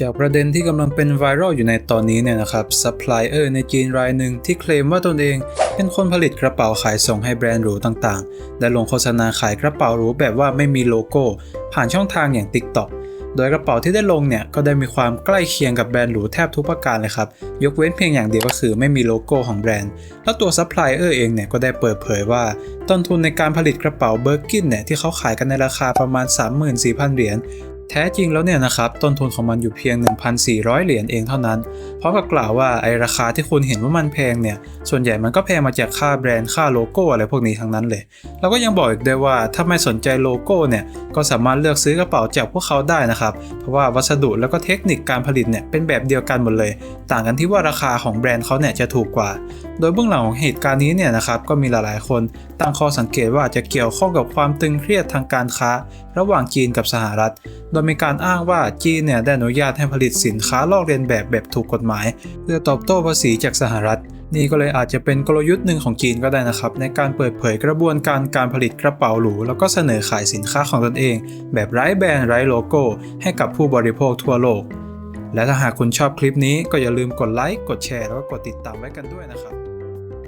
จากประเด็นที่กำลังเป็นไวรัลอยู่ในตอนนี้เนี่ยนะครับซัพพลายเออร์ในจีนรายหนึ่งที่เคลมว่าตนเอง เป็นคนผลิตกระเป๋าขายส่งให้แบรนด์หรูต่างๆได้ลงโฆษณาขายกระเป๋าหรูแบบว่าไม่มีโลโก้ ผ่านช่องทางอย่าง TikTok โดยกระเป๋าที่ได้ลงเนี่ยก็ได้มีความใกล้เคียงกับแบรนด์หรูแทบทุกประการเลยครับ ยกเว้นเพียงอย่างเดียวก็คือไม่มีโลโก้ของแบรนด์ แล้วตัวซัพพลายเออร์เองเนี่ยก็ได้เปิดเผยว่า ต้นทุนในการผลิตกระเป๋าเบอร์กินเนี่ยที่เขาขายกันในราคาประมาณ 34,000 เหรียญ แท้จริงแล้วเนี่ยนะครับต้นทุนของมันอยู่เพียง 1,400 เหรียญเองเท่านั้น เพราะกับกล่าวว่าไอราคาที่คุณเห็นว่ามันแพงเนี่ยส่วนใหญ่มันก็แพงมาจากค่าแบรนด์ค่าโลโก้อะไรพวกนี้ทั้งนั้นเลย แล้วก็ยังบอกอีกด้วยว่าถ้าไม่สนใจโลโก้เนี่ยก็สามารถเลือกซื้อกระเป๋าจากพวกเขาได้นะครับ เพราะว่าวัสดุแล้วก็เทคนิคการผลิตเนี่ยเป็นแบบเดียวกันหมดเลย ต่างกันที่ว่าราคาของแบรนด์เขาเนี่ยจะถูกกว่า โดยเบื้องหลังของเหตุการณ์นี้เนี่ยนะครับก็มีหลายๆ คนตั้งข้อสังเกตว่าจะเกี่ยวข้องกับความตึงเครียดทางการค้า ระหว่างจีนกับสหรัฐโดยมีการอ้างว่าจีนเนี่ยได้อนุญาตให้ผลิตสินค้าลอกเลียนแบบแบบถูกกฎหมาย เพื่อตอบโต้ภาษีจากสหรัฐ นี่ก็เลยอาจจะเป็นกลยุทธ์หนึ่งของจีนก็ได้นะครับ ในการเปิดเผยกระบวนการการผลิตกระเป๋าหรู แล้วก็เสนอขายสินค้าของตนเอง แบบไร้แบรนด์ไร้โลโก้ ให้กับผู้บริโภคทั่วโลก และถ้าหากคุณชอบคลิปนี้ก็อย่าลืมกดไลค์กดแชร์แล้วก็กดติดตามไว้กันด้วยนะครับ